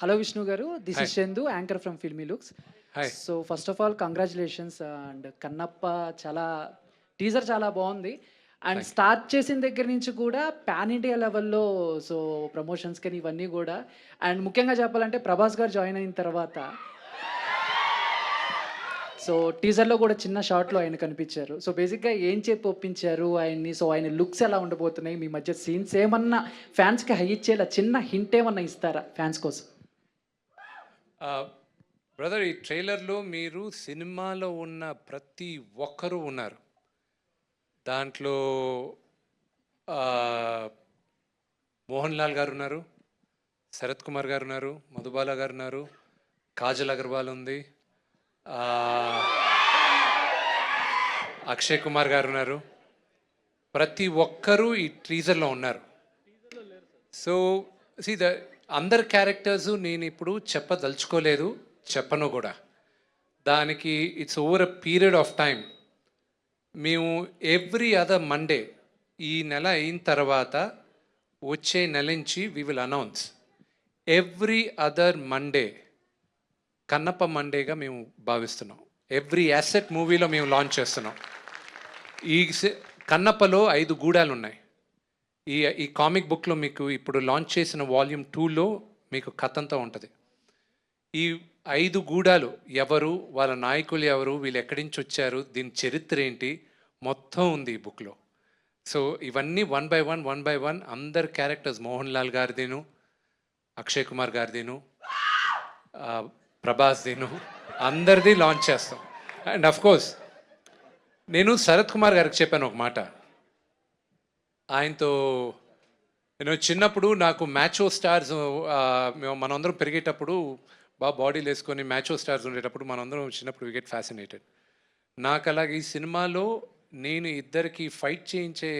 Hello Vishnu garu. This is Chandu anchor from filmy looks so first of all congratulations and Kannappa చాలా teaser చాలా బాగుంది. And start చేసిన దగ్గర నుంచి కూడా పాన్ ఇండియా లెవెల్లో సో ప్రమోషన్స్ కానీ ఇవన్నీ కూడా. అండ్ ముఖ్యంగా చెప్పాలంటే ప్రభాస్ గారు జాయిన్ అయిన తర్వాత సో టీజర్లో కూడా చిన్న షార్ట్లో ఆయన కనిపించారు. సో బేసిక్గా ఏం చెప్పి ఒప్పించారు ఆయన్ని? సో ఆయన లుక్స్ ఎలా ఉండబోతున్నాయి? మీ మధ్య సీన్స్ ఏమన్నా ఫ్యాన్స్కి హై ఇచ్చేలా చిన్న హింట్ ఏమన్నా ఇస్తారా ఫ్యాన్స్ కోసం? బ్రదర్ ఈ ట్రైలర్లో మీరు సినిమాలో ఉన్న ప్రతి ఒక్కరూ ఉన్నారు. దాంట్లో మోహన్ లాల్ గారు ఉన్నారు శరత్ కుమార్ గారు ఉన్నారు మధుబాల గారు ఉన్నారు కాజల్ అగర్వాల్ ఉంది. అక్షయ్ కుమార్ గారు ఉన్నారు. ప్రతి ఒక్కరూ ఈ టీజర్లో ఉన్నారు. సో సి ద అందరి క్యారెక్టర్స్ నేను ఇప్పుడు చెప్పదలుచుకోలేదు చెప్పను కూడా. దానికి it's over a period of time మేము ఎవ్రీ అదర్ మండే ఈ నెల అయిన తర్వాత వచ్చే నెల నుంచి we will announce every other Monday Kannappa మండేగా మేము భావిస్తున్నాం. ఎవ్రీ యాసెట్ మూవీలో మేము లాంచ్ చేస్తున్నాం. ఈ కన్నప్పలో ఐదు గూడాలు ఉన్నాయి ఈ ఈ కామిక్ బుక్లో మీకు ఇప్పుడు లాంచ్ చేసిన వాల్యూమ్ టూలో మీకు కథంతా ఉంటుంది. ఈ ఐదు గూడాలు ఎవరు వాళ్ళ నాయకులు ఎవరు వీళ్ళు ఎక్కడి నుంచి వచ్చారు దీని చరిత్ర ఏంటి మొత్తం ఉంది ఈ బుక్లో సో ఇవన్నీ one by one one by one అందరు క్యారెక్టర్స్ మోహన్ లాల్ గారిదేను అక్షయ్ కుమార్ గారిదేను ప్రభాస్ దీను అందరిది లాంచ్ చేస్తాం. అండ్ అఫ్ కోర్స్ నేను శరత్ కుమార్ గారికి చెప్పాను ఒక మాట. ఆయనతో నేను చిన్నప్పుడు నాకు మ్యాచో స్టార్స్ ఆ, అందరం మనందరం పెరిగేటప్పుడు బాగా బాడీలు వేసుకొని మ్యాచో స్టార్స్ ఉండేటప్పుడు మనందరం చిన్నప్పుడు వి గెట్ ఫ్యాసినేటెడ్ నాకు అలాగే ఈ సినిమాలో నేను ఇద్దరికి ఫైట్ చేయించే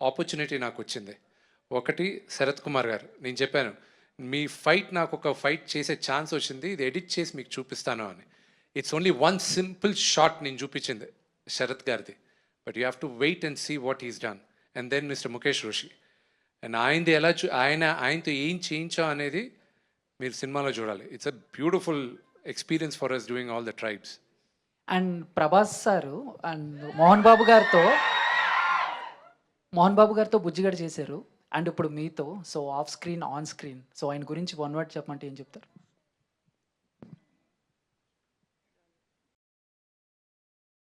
ఆపర్చునిటీ నాకు వచ్చింది. ఒకటి శరత్ కుమార్ గారు. నేను చెప్పాను మీ ఫైట్ నాకు ఒక ఫైట్ చేసే ఛాన్స్ వచ్చింది ఇది ఎడిట్ చేసి మీకు చూపిస్తాను అని. It's only one simple shot నేను చూపించింది శరత్ గారిది. But you have to wait and see what is done and then mister Mukesh Rishi and ఆయనది ఎలా చూ ఆయన ఆయనతో ఏం చేయించాం అనేది మీరు సినిమాలో చూడాలి. It's a beautiful experience for us doing all the tribes and Prabhas sir and Mohan Babu గారితో మోహన్ బాబు గారితో బుజ్జిగడ చేశారు. అండ్ ఇప్పుడు మీతో so off screen on screen. So ఆయన గురించి వన్ వర్డ్ చెప్పమంటే ఏం చెప్తారు?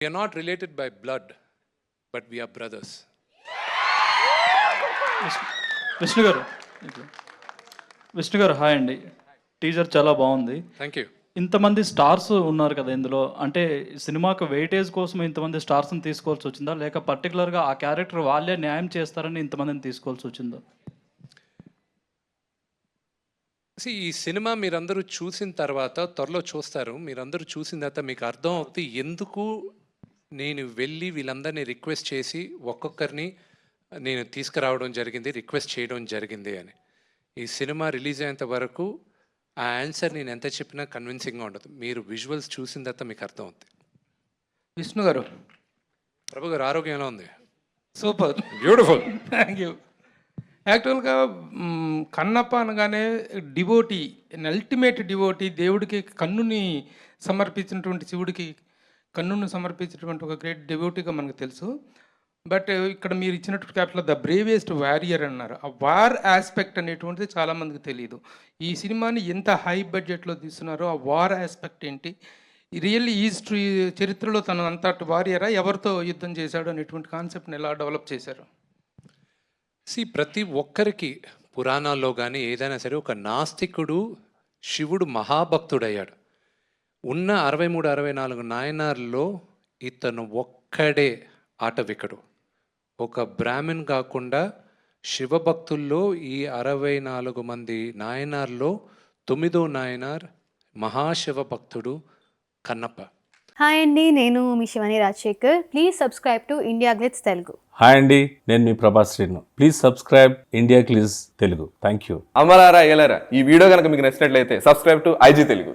We're not related by blood but we're brothers Vishnu garu. Vishnu garu hi అండి. టీజర్ చాలా బాగుంది. థ్యాంక్ యూ ఇంతమంది స్టార్స్ ఉన్నారు కదా ఇందులో. అంటే సినిమాకు వెయిటేజ్ కోసం ఇంతమంది స్టార్స్ని తీసుకోవాల్సి వచ్చిందా? లేక పర్టికులర్గా ఆ క్యారెక్టర్ వాళ్ళే న్యాయం చేస్తారని ఇంతమందిని తీసుకోవాల్సి వచ్చిందా? ఈ సినిమా మీరందరూ చూసిన తర్వాత త్వరలో చూస్తారు. మీరందరూ చూసిన తర్వాత మీకు అర్థం అవుతుంది ఎందుకు నేను వెళ్ళి వీళ్ళందరినీ రిక్వెస్ట్ చేసి ఒక్కొక్కరిని నేను తీసుకురావడం జరిగింది రిక్వెస్ట్ చేయడం జరిగింది అని. ఈ సినిమా రిలీజ్ అయ్యేంత వరకు ఆ ఆన్సర్ నేను ఎంత చెప్పినా కన్విన్సింగ్గా ఉండదు. మీరు విజువల్స్ చూసిన తర్వాత మీకు అర్థం అవుతుంది విష్ణు గారు. ప్రభు గారు ఆరోగ్యం ఎలా ఉంది. సూపర్. బ్యూటిఫుల్ థ్యాంక్ యూ యాక్చువల్గా కన్నప్ప అనగానే డివోటీ అల్టిమేట్ డివోటీ దేవుడికి కన్నుని సమర్పించినటువంటి శివుడికి కన్నును సమర్పించినటువంటి ఒక గ్రేట్ డివోటీగా మనకు తెలుసు. బట్ ఇక్కడ మీరు ఇచ్చినటువంటి క్యాపిటల్ ద బ్రేవెస్ట్ వారియర్ అన్నారు. ఆ వార్ ఆస్పెక్ట్ అనేటువంటిది చాలామందికి తెలియదు ఈ సినిమాని ఎంత హై బడ్జెట్లో తీస్తున్నారో ఆ వార్ ఆస్పెక్ట్ ఏంటి? రియల్లీ హిస్టరీ చరిత్రలో తను అంతటి వారియరా? ఎవరితో యుద్ధం చేశాడు? అనేటువంటి కాన్సెప్ట్ని ఎలా డెవలప్ చేశారు? సి ప్రతి ఒక్కరికి పురాణాల్లో కానీ ఏదైనా సరే ఒక నాస్తికుడు శివుడు మహాభక్తుడయ్యాడు. ఉన్న అరవై మూడు అరవై నాలుగు నాయనార్లో ఇతను ఒక్కడే ఆటవికడు. ఒక బ్రాహ్మణ్ కాకుండా శివభక్తుల్లో ఈ అరవై నాలుగు మంది నాయనార్లో తొమ్మిదో నాయనార్ మహాశివ భక్తుడు కన్నప్ప. హాయ్ అండి నేను మీ Shivani Rajasekhar. Please subscribe to India glitz Telugu hi అండి నేను మీ Prabhas Srinu. Please subscribe India glitz Telugu thank you అమలారా ఏలరా? ఈ వీడియో కనుక మీకు నచ్చినట్లయితే సబ్స్క్రైబ్ టు ఐజీ తెలుగు